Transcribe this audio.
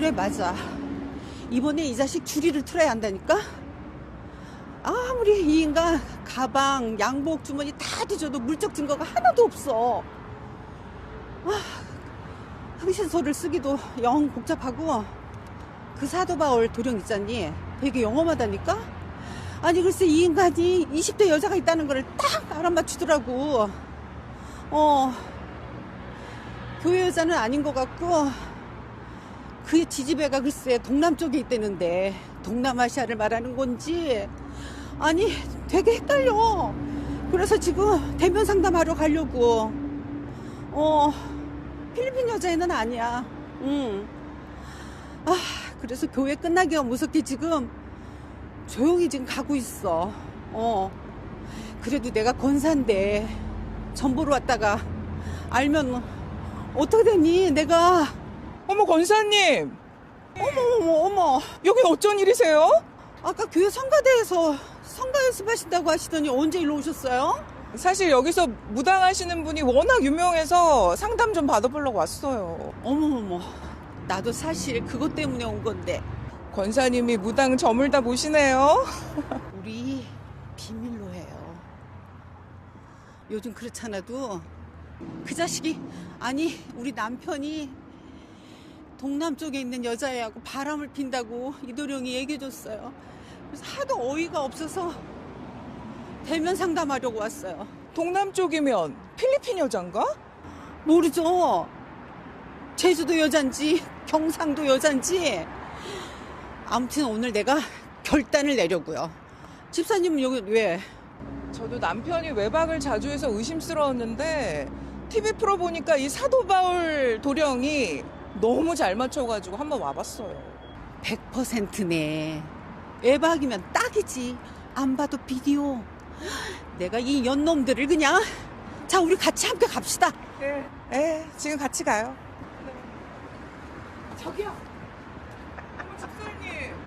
그래 맞아. 이번에 이 자식 주리를 틀어야 한다니까? 아무리 이 인간 가방 양복 주머니 다 뒤져도 물적 증거가 하나도 없어. 아, 흥신소를 쓰기도 영 복잡하고 그 사도바울 도령 있잖니? 되게 영험하다니까? 아니 글쎄 이 인간이 20대 여자가 있다는 거를 딱 알아맞추더라고. 어 교회 여자는 아닌 것 같고 그 지지배가 글쎄 동남 쪽에 있다는데 동남아시아를 말하는 건지 아니 되게 헷갈려. 그래서 지금 대면 상담하러 가려고. 어 필리핀 여자애는 아니야. 응. 아 그래서 교회 끝나기가 무섭게 지금 조용히 지금 가고 있어. 어. 그래도 내가 권사인데 전보로 왔다가 알면 어떻게 되니? 내가 어머 권사님 어머 어머 여기 어쩐 일이세요? 아까 교회 성가대에서 성가 연습하신다고 하시더니 언제 일로 오셨어요? 사실 여기서 무당하시는 분이 워낙 유명해서 상담 좀 받아보려고 왔어요. 어머머머 나도 사실 그것 때문에 온 건데 권사님이 무당 점을 다 보시네요. 우리 비밀로 해요 요즘 그렇잖아도 그 자식이 아니 우리 남편이 동남쪽에 있는 여자애하고 바람을 핀다고 이도령이 얘기해줬어요 그래서 하도 어이가 없어서 대면 상담하려고 왔어요 동남쪽이면 필리핀 여잔가? 모르죠. 제주도 여잔지 경상도 여잔지 아무튼 오늘 내가 결단을 내려고요. 집사님은 여기 왜? 저도 남편이 외박을 자주 해서 의심스러웠는데 TV 프로 보니까 이 사도 바울 도령이 너무 잘 맞춰가지고 한번 와봤어요. 100%네. 외박이면 딱이지. 안 봐도 비디오. 내가 이 연놈들을 그냥 자 우리 같이 함께 갑시다. 예, 예, 지금 같이 가요. 저기요. 어머 집사님,